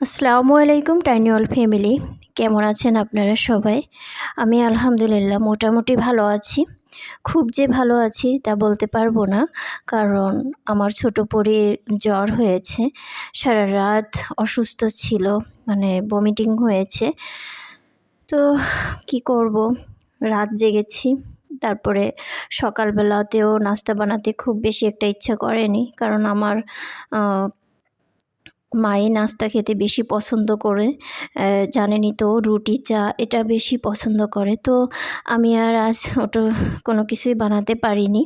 আসসালামু আলাইকুম টাইনিওয়াল ফ্যামিলি। কেমন আছেন আপনারা সবাই? আমি আলহামদুলিল্লাহ মোটামুটি ভালো আছি। খুব যে ভালো আছি তা বলতে পারব না, কারণ আমার ছোট পরীর জ্বর হয়েছে, সারা রাত অসুস্থ ছিল মানে বমিটিং হয়েছে। তো কি করব? রাত জেগেছি, তারপরে সকালবেলাতেও নাস্তা বানাতে খুব বেশি একটা ইচ্ছা করেনি, কারণ আমার মায়ে নাস্তা খেতে বেশি পছন্দ করে জানেনই তো, রুটি, চা, এটা বেশি পছন্দ করে। তো আমি আর আজ ওটা কোনো কিছুই বানাতে পারিনি,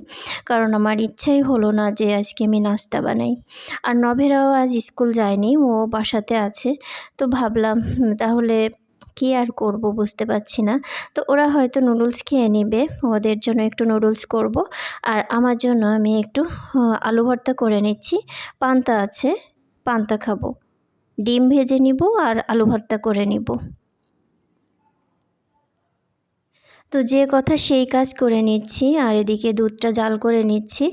কারণ আমার ইচ্ছাই হলো না যে আজকে আমি নাস্তা বানাই। আর নভেরাও আজ স্কুল যায়নি, ও বাসাতে আছে। তো ভাবলাম তাহলে কি আর করব বুঝতে পারছি না। তো ওরা হয়তো নুডলস খেয়ে নেবে, ওদের জন্য একটু নুডলস করব। আর আমার জন্য আমি একটু, আলু ভর্তা করে নিচ্ছি, পান্তা আছে। পান্তা খাব। ডিম ভেজে নিব আর আলু ভর্তা করে নিব। তো যে কথা সেই কাজ করে নিচ্ছি আর এদিকে দুধটা জাল করে নিচ্ছি।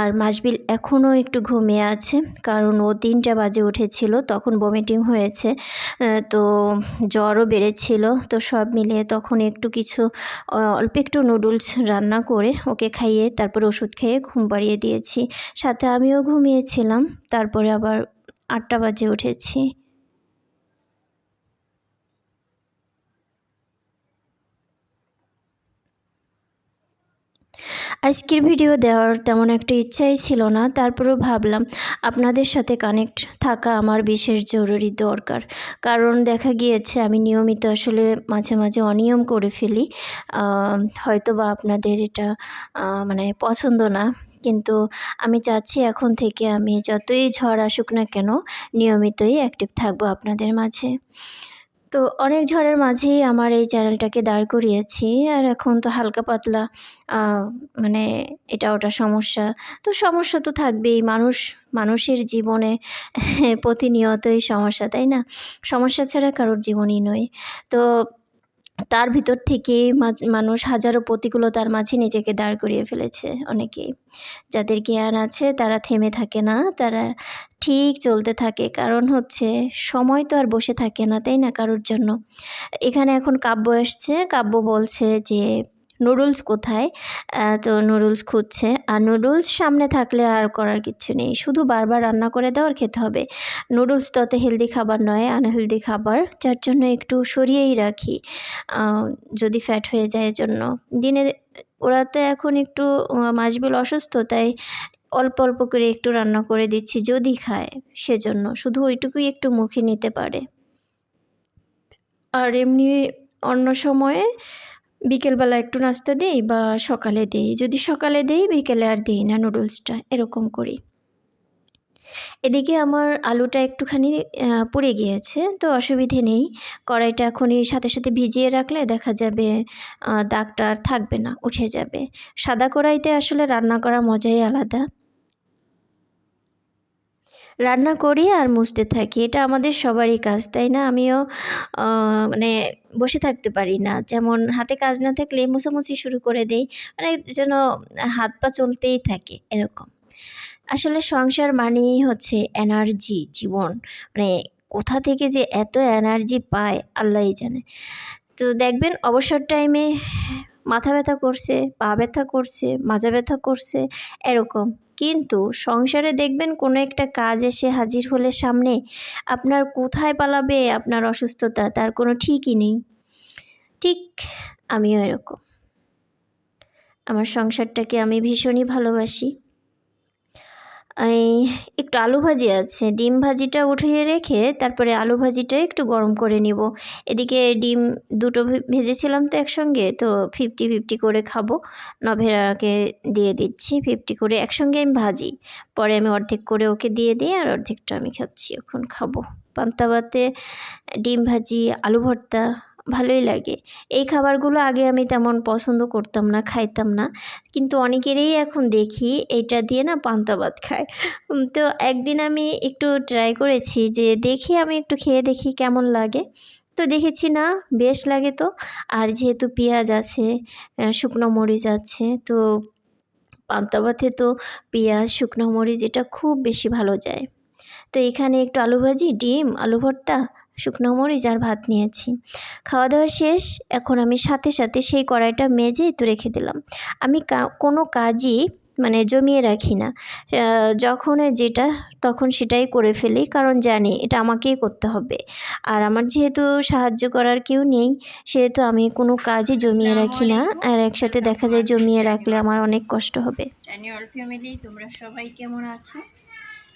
আর মাসবিল এখনও একটু ঘুমিয়ে আছে, কারণ ও তিনটা বাজে উঠেছিল, তখন বমিটিং হয়েছে। তো জ্বরও বেড়েছিল, তো সব মিলিয়ে তখন একটু কিছু অল্প একটু নুডলস রান্না করে ওকে খাইয়ে তারপর ওষুধ খেয়ে ঘুম পাড়িয়ে দিয়েছি। সাথে আমিও ঘুমিয়েছিলাম, তারপরে আবার আটটা বাজে উঠেছি। আজকের ভিডিও দেওয়ার তেমন একটা ইচ্ছাই ছিল না, তারপরেও ভাবলাম আপনাদের সাথে কানেক্ট থাকা আমার বিশেষ জরুরি দরকার। কারণ দেখা গিয়েছে আমি নিয়মিত আসলে মাঝে মাঝে অনিয়ম করে ফেলি হয়তো বা আপনাদের এটা মানে পছন্দ না। কিন্তু আমি চাচ্ছি এখন থেকে আমি যতই ঝড় আসুক না কেন নিয়মিতই অ্যাক্টিভ থাকব আপনাদের মাঝে। তো অনেক ঝড়ের মাঝেই আমার এই চ্যানেলটাকে দাঁড় করিয়েছি আর এখন তো হালকা পাতলা মানে এটা ওটা সমস্যা। তো সমস্যা তো থাকবেই, মানুষ, মানুষের জীবনে প্রতিনিয়তই সমস্যা, তাই না? সমস্যা ছাড়া কারোর জীবনই নয়। তো তার ভিতর থেকে মানুষ হাজারো প্রতিকূলতার মাঝে নিজেকে দাঁড় করিয়ে ফেলেছে অনেকেই। যাদের জ্ঞান আছে, তারা থেমে থাকে না, তারা ঠিক চলতে থাকে। কারণ হচ্ছে, সময় তো আর বসে থাকে না, তাই না? কারোর জন্য। এখানে এখন কাব্য এসছে, কাব্য বলছে যে নুডলস কোথায়? তো নুডলস খুঁজছে। আর নুডলস সামনে থাকলে আর করার কিচ্ছু নেই। শুধু বারবার রান্না করে দেওয়ার খেতে হবে। নুডলস তত হেলদি খাবার নয় আনহেলদি খাবার। যার জন্য একটু সরিয়েই রাখি। যদি ফ্যাট হয়ে যায় জন্য দিনে ওরা তো এখন একটু মাছবিল অসুস্থ, তাই অল্প অল্প করে একটু রান্না করে দিচ্ছি যদি খায় সেজন্য। শুধু ওইটুকুই একটু মুখে নিতে পারে। আর এমনি অন্য সময়ে বিকেলবেলা একটু নাস্তা দিই বা সকালে দিই। যদি সকালে দিই, বিকেলে আর দিই না নুডলসটা। এরকম করি। এদিকে আমার আলুটা একটুখানি পুড়ে গিয়েছে, তো অসুবিধে নেই। কড়াইটা এখনই সাথে সাথে ভিজিয়ে রাখলে দেখা যাবে দাগটা আর থাকবে না, উঠে যাবে। সাদা কড়াইতে আসলে রান্না করা মজাই আলাদা। রান্না করি আর মুছতে থাকি। এটা আমাদের সবারই কাজ, তাই না? আমিও মানে বসে থাকতে পারি না। যেমন হাতে কাজ না থাকলে মুছামুছি শুরু করে দেই মানে যেন হাত পা চলতেই থাকে, এরকম। আসলে সংসার মানেই হচ্ছে এনার্জি, জীবন। মানে কোথা থেকে যে এত এনার্জি পায়, আল্লাহই জানে। তো দেখবেন অবসর টাইমে মাথা ব্যথা করছে, পা ব্যথা করছে, মাজা ব্যথা করছে, এরকম। কিন্তু সংসারে দেখবেন কোনো একটা কাজ এসে হাজির হলে সামনে আপনার কোথায় পালাবে আপনার অসুস্থতা, তার কোনো ঠিকই নেই। ঠিক আমিও এরকম। আমার সংসারটাকে আমি ভীষণই ভালোবাসি। একটু আলু ভাজি আছে। ডিম ভাজিটা উঠিয়ে রেখে তারপরে আলু ভাজিটা একটু গরম করে নিব। এদিকে ডিম দুটো ভেজেছিলাম তো একসঙ্গে, তো ফিফটি ফিফটি করে খাব। নভেরাকে দিয়ে দিচ্ছি ফিফটি করে একসঙ্গে আমি ভাজি। পরে আমি অর্ধেক করে ওকে দিয়ে দিই, আর অর্ধেকটা আমি খাচ্ছি, এখন খাব। পান্তা ভাতে ডিম ভাজি, আলু ভর্তা। ভালোই লাগে। এই খাবারগুলো আগে আমি তেমন পছন্দ করতাম না, খাইতাম না। কিন্তু অনেকেরই এখন দেখি এইটা দিয়ে না পান্তা ভাত খায়। তো একদিন আমি একটু ট্রাই করেছি যে দেখি আমি একটু খেয়ে দেখি কেমন লাগে। তো দেখেছি না, বেশ লাগে তো। আর যেহেতু পেঁয়াজ আছে শুকনো মরিচ আছে, তো পান্তা ভাতে তো পেঁয়াজ, শুকনো মরিচ এটা খুব বেশি ভালো যায়। তো এখানে একটু আলু ভাজি, ডিম, আলু ভর্তা শুকনো মরিচ আর ভাত নিয়েছি। খাওয়া দাওয়া শেষ এখন আমি সাথে সাথে সেই কড়াইটা মেজেই তো রেখে দিলাম। আমি কোনো কাজই মানে জমিয়ে রাখি না। যখন যেটা তখন সেটাই করে ফেলি কারণ জানি এটা আমাকেই করতে হবে। আর আমার যেহেতু সাহায্য করার কেউ নেই সেহেতু আমি কোনো কাজই জমিয়ে রাখি না। আর একসাথে দেখা যায় জমিয়ে রাখলে আমার অনেক কষ্ট হবে। টানি অল ফ্যামিলি তোমরা সবাই কেমন আছো?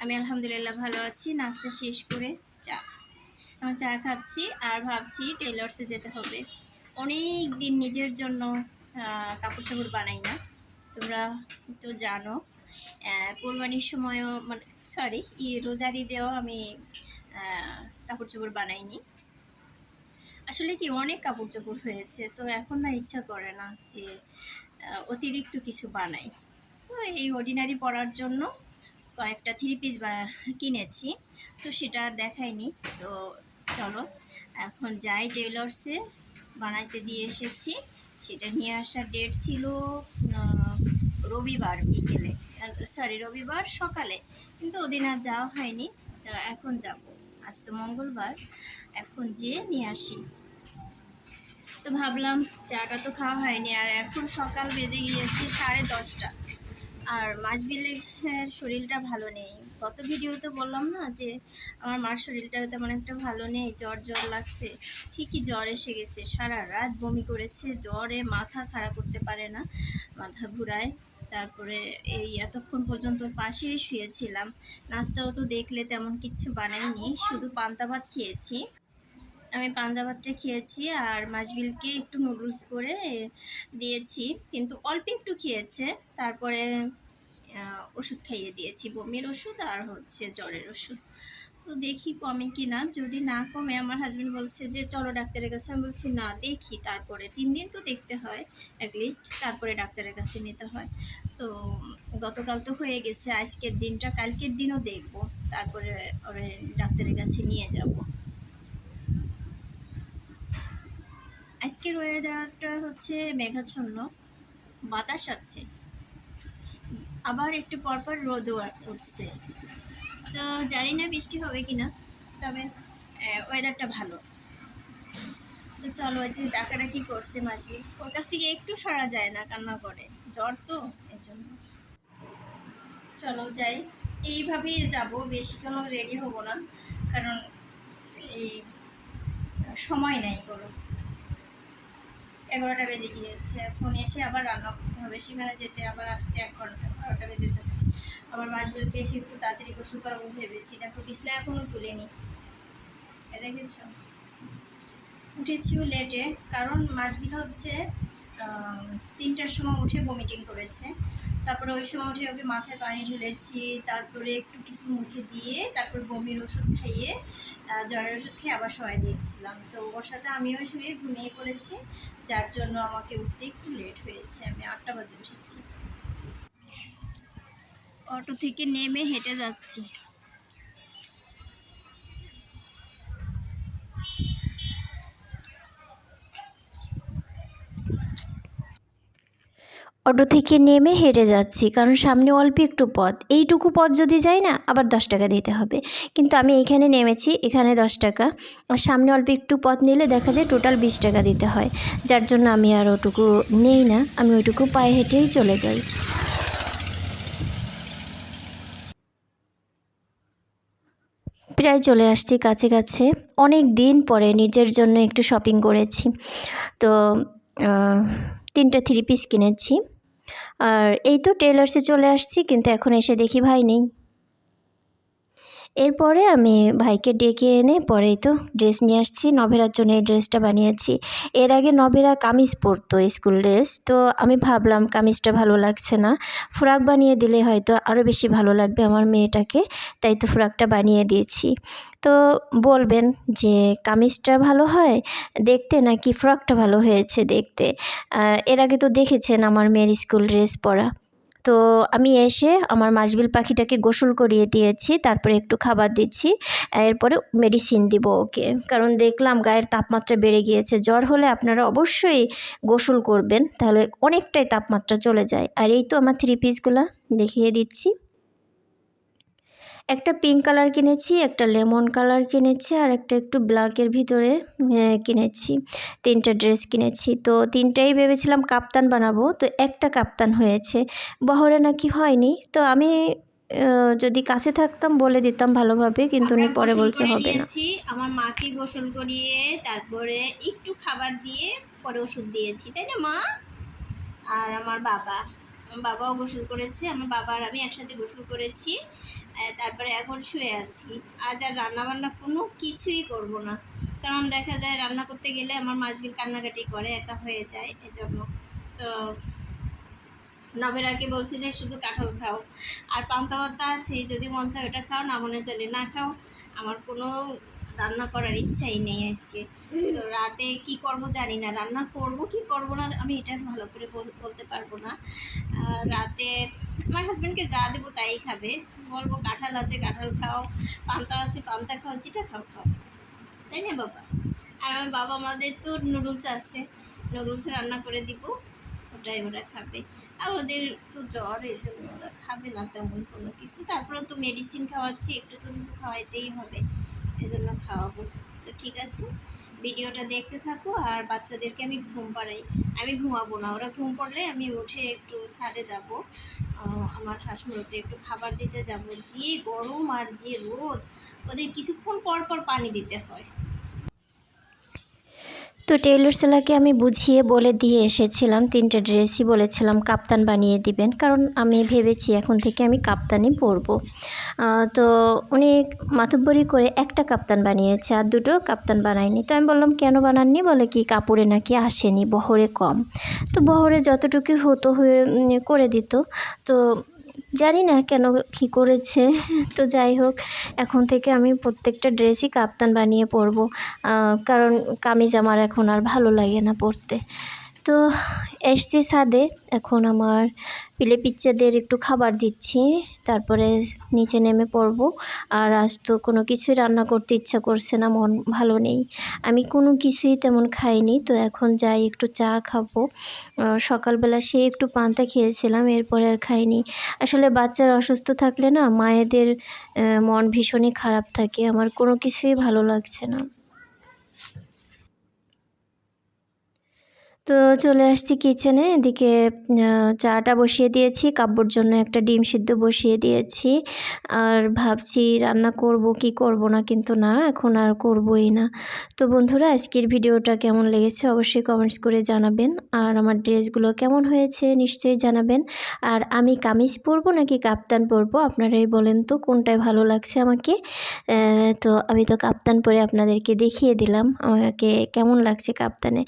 আমি আলহামদুলিল্লাহ ভালো আছি। নাস্তা শেষ করে চা। আমি চা খাচ্ছি আর ভাবছি টেইলর্সে যেতে হবে। অনেক দিন নিজের জন্য কাপড় চাপড় বানাই না। তোমরা তো জানো কোরবানির সময়ও মানে সরি ই রোজার ঈদেও আমি কাপড় চোপড় বানাইনি। আসলে কি, অনেক কাপড় চোপড় হয়েছে, তো এখন না ইচ্ছা করে না যে অতিরিক্ত কিছু বানাই। তো এই অর্ডিনারি পরার জন্য কয়েকটা থ্রি পিস কিনেছি, তো সেটা দেখাইনি। তো চলো, এখন যাই টেইলর্সে। বানাইতে দিয়ে এসেছি। সেটা নিয়ে আসার ডেট ছিল রবিবার বিকেলে। সরি রবিবার সকালে। কিন্তু ওদিন আর যাওয়া হয়নি। তো এখন যাব। আজ তো মঙ্গলবার। এখন যেয়ে নিয়ে আসি। তো ভাবলাম, চাটা তো খাওয়া হয়নি। আর এখন সকাল বেজে গিয়েছে সাড়ে দশটা। আর মাসবিলের শরীরটা ভালো নেই। গত ভিডিওতে বললাম না যে, আমার মার শরীরটা তেমন একটা ভালো নেই, জ্বর জ্বর লাগছে। ঠিকই জ্বর এসে গেছে, সারা রাত বমি করেছে, জ্বরে মাথা খারাপ করতে পারে না, মাথা ঘুরায়। তারপরে এই এতক্ষণ পর্যন্ত পাশেই শুয়েছিলাম, নাস্তাও তো দেখলে তেমন কিচ্ছু বানাইনি, শুধু পান্তা ভাত খেয়েছি। আমি পান্তা ভাতটা খেয়েছি আর মাছবিলকে একটু নুডলস করে দিয়েছি, কিন্তু অল্প একটু খেয়েছে। তারপরে ওষুধ খাইয়ে দিয়েছি, বমির ওষুধ আর হচ্ছে জ্বরের ওষুধ। তো দেখি কমে কি না যদি না কমে, আমার হাজবেন্ড বলছে যে, চলো ডাক্তারের কাছে। আমি বলছি, না, দেখি। তারপরে তিন দিন তো দেখতে হয় অ্যাটলিস্ট তারপরে ডাক্তারের কাছে নিতে হয়। তো গতকাল তো হয়ে গেছে, আজকের দিনটা, কালকের দিনও দেখব। তারপরে ওরে ডাক্তারের কাছে নিয়ে যাব। আজকের ওয়েদারটা হচ্ছে মেঘাচ্ছন্ন, বাতাস আছে। আবার একটু পরপর রোদও উঠছে। তো জানি না বৃষ্টি হবে কি না তবে ওয়েদারটা ভালো। তো চলো ওই যে করছে মাঝবি ওর কাছ থেকে একটু সরা যায় না কান্না করে। জ্বর তো এর জন্য চলো যাই, এইভাবেই যাব, বেশি কোনো রেডি হব না, কারণ এই, সময় নেই কোনো। এগারোটা বেজে গিয়েছে। এখন এসে আবার রান্না করতে হবে। সেখানে যেতে আবার আসতে এক ঘণ্টা, বারোটা বেজে যাবে। আবার মাছগুলোকে এসে একটু তাড়াতাড়ি গোসল করাবো ভেবেছি। দেখো বিছনা এখনও তুলিনি। দেখেছ? উঠেছিও লেটে কারণ মাছগুলো হচ্ছে তিনটার সময় উঠে ভমিটিং করেছে। তারপরে ওই সময় উঠে ওকে মাথায় পানি ঢেলেছি, তারপরে একটু কিছু মুখে দিয়ে তারপর বমির ওষুধ খাইয়ে জ্বরের ওষুধ খেয়ে আবার শোয়া দিয়েছিলাম। তো ওর সাথে আমিও শুয়ে ঘুমিয়ে পড়েছি, যার জন্য আমাকে উঠতে একটু লেট হয়েছে। আমি আটটা বাজে উঠেছি। অটো থেকে নেমে হেঁটে যাচ্ছি। অটো থেকে নেমে হেঁটে যাচ্ছি, কারণ সামনে অল্প একটু পথ। এইটুকু পথ যদি যাই না, আবার দশ টাকা দিতে হবে। কিন্তু আমি এখানে নেমেছি, এখানে দশ টাকা। আর সামনে অল্প একটু পথ নিলে দেখা যায় টোটাল বিশ টাকা দিতে হয়। যার জন্য আমি আর ওটুকু নেই না, আমি ওইটুকু পায়ে হেঁটেই চলে যাই। প্রায় চলে আসছি কাছে কাছে। অনেক দিন পরে নিজের জন্য একটু শপিং করেছি। তো তিনটা থ্রি পিস কিনেছি। আর এই তো টেলার্সে চলে আসছি কিন্তু এখন এসে দেখি ভাই নেই। এরপরে আমি ভাইকে ডেকে এনে পরেই তো ড্রেস নিয়ে আসছি। নভেরার জন্য এই ড্রেসটা বানিয়েছি। এর আগে নভেরা কামিজ পরতো স্কুল ড্রেস। তো আমি ভাবলাম কামিজটা ভালো লাগছে না। ফ্রাক বানিয়ে দিলে হয়তো আরও বেশি ভালো লাগবে আমার মেয়েটাকে। তাই তো ফ্রাকটা বানিয়ে দিয়েছি। তো বলবেন যে কামিজটা ভালো হয়? দেখতে নাকি ফ্রকটা ভালো হয়েছে দেখতে? এর আগে তো দেখেছেন আমার মেয়ের স্কুল ড্রেস পরা। তো আমি এসে আমার মাসবিল পাখিটাকে গোসল করিয়ে দিয়েছি, তারপরে একটু খাবার দিচ্ছি, এরপরে মেডিসিন দিব ওকে। কারণ দেখলাম গায়ের তাপমাত্রা বেড়ে গিয়েছে। জ্বর হলে আপনারা অবশ্যই গোসল করবেন, তাহলে অনেকটাই তাপমাত্রা চলে যায়। আর এই তো আমার থ্রি পিসগুলো দেখিয়ে দিচ্ছি। একটা পিঙ্ক কালার কিনেছি একটা লেমন কালার কিনেছি আর একটা একটু ব্ল্যাকের ভিতরে কিনেছি তিনটা ড্রেস কিনেছি। তো তিনটাই ভেবেছিলাম কাপ্তান বানাবো তো একটা কাপ্তান হয়েছে। বহরে নাকি হয়নি তো আমি যদি কাছে থাকতাম বলে দিতাম ভালোভাবে কিন্তু উনি পরে বলছে হবে না। আমার মাকে গোসল করিয়ে তারপরে একটু খাবার দিয়ে পরে ওষুধ দিয়েছি তাই না মা? আর আমার বাবা আমার বাবাও গোসল করেছে আমার বাবা আর আমি একসাথে গোসল করেছি। তারপরে এখন শুয়ে আছি। আজ আর রান্নাবান্না কোনো কিছুই করব না। কারণ দেখা যায় রান্না করতে গেলে আমার মাসগুলি কান্নাকাটি করে, একা হয়ে যায় এজন্য। তো নবেরাকে বলছে যে, শুধু কাঁঠাল খাও। আর পান্তা পাতা আছে যদি মন চায় ওটা খাও, না মনে চলে না খাও। আমার কোনো রান্না করার ইচ্ছাই নেই আজকে। তো রাতে কি করব জানি না রান্না করব কি করব না আমি এটা ভালো করে বলতে পারব না। আর রাতে আমার হাজব্যান্ডকে যা দেবো তাই খাবে। বলব কাঁঠাল আছে কাঁঠাল খাও পান্তা আছে পান্তা খাও যেটা খাও খাও। তাই না বাবা? আর আমার বাবা আমাদের তো নুডলস আছে নুডলস রান্না করে দিব ওটাই ওরা খাবে। আর ওদের তো জ্বর এই জন্য ওরা খাবে না তেমন কোনো কিছু। তারপরে তো মেডিসিন খাওয়াচ্ছি একটু তো কিছু খাওয়াইতেই হবে। এজন্য খাওয়াবো। তো ঠিক আছে, ভিডিওটা দেখতে থাকো আর বাচ্চাদেরকে আমি ঘুম পাড়াই। আমি ঘুমাবো না, ওরা ঘুম পড়লে আমি উঠে একটু ছাদে যাব। আমার হাঁস মুরগিকে একটু খাবার দিতে যাব। যে গরম আর যে রোদ, ওদের কিছুক্ষণ পর পর পানি দিতে হয়। তো টেইলর সেলাকে আমি বুঝিয়ে বলে দিয়ে এসেছিলাম, তিনটে ড্রেসই বলেছিলাম, কাপ্তান বানিয়ে দিবেন। কারণ আমি ভেবেছি এখন থেকে আমি কাপ্তানই পরবো। তো উনি মাতব্বরি করে একটা কাপ্তান বানিয়েছে আর দুটো কাপ্তান বানায়নি। তো আমি বললাম, কেন বানাননি? বলে, কি কাপড়ে নাকি আসেনি, বহরে কম। তো বহরে যতটুকু হতো হয়ে করে দিত। তো জানি না কেন কি করেছে। তো যাই হোক, এখন থেকে আমি প্রত্যেকটা ড্রেসই কাপ্তান বানিয়ে পরবো। কারণ কামিজ আমার এখন আর ভালো লাগে না পরতে। তো এসছি ছাদে। এখন আমার পিলে পিচ্চাদের একটু খাবার দিচ্ছি। তারপরে নিচে নেমে পড়ব। আর আজ তো কোনো কিছুই রান্না করতে ইচ্ছা করছে না, মন ভালো নেই। আমি কোনো কিছুই তেমন খাইনি। তো এখন যাই একটু চা খাব। সকালবেলা সে একটু পান্তা খেয়েছিলাম, এরপরে আর খাইনি। আসলে বাচ্চারা অসুস্থ থাকলে না, মায়েদের মন ভীষণই খারাপ থাকে। আমার কোনো কিছুই ভালো লাগছে না। তো চলে আসছি কিচেনে এদিকে চাটা বসিয়ে দিয়েছি, কাব্যর জন্য একটা ডিম সিদ্ধ বসিয়ে দিয়েছি। আর ভাবছি রান্না করব, কি করব না, কিন্তু না, এখন আর করবই না। তো বন্ধুরা, আজকের ভিডিওটা কেমন লেগেছে অবশ্যই কমেন্টস করে জানাবেন। আর আমার ড্রেসগুলো কেমন হয়েছে নিশ্চয়ই জানাবেন। আর আমি কামিজ পরবো নাকি কাপ্তান পরবো, আপনারাই বলেন তো কোনটায় ভালো লাগছে আমাকে। তো আমি তো কাপ্তান পরে আপনাদেরকে দেখিয়ে দিলাম, আমাকে কেমন লাগছে কাপ্তানে।